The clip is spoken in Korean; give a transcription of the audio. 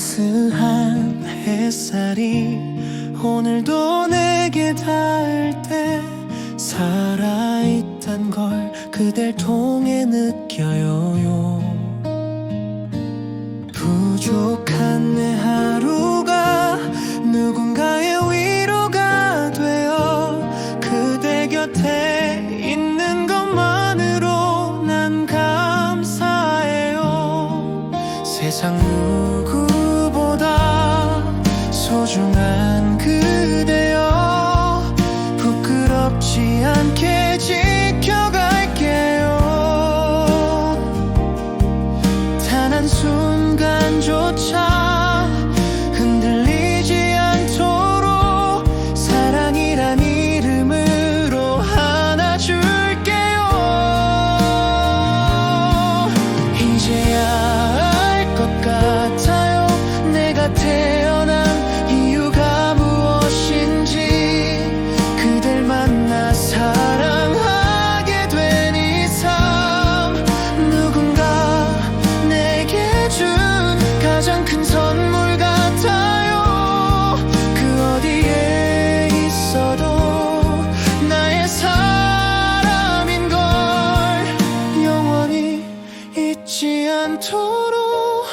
따스한 햇살이 오늘도 내게 닿을 때 살아있단 걸 그댈 통해 느껴요. 부족한 내 하루가 누군가의 위로가 되어 그대 곁에 있는 것만으로 난 감사해요. 세상 누구보다 소중한 그대여 부끄럽지 않게 지켜갈게요. 단 한 순간조차 흔들리지 않도록 사랑이란 이름으로 하나 줄게요. 이제야 않도록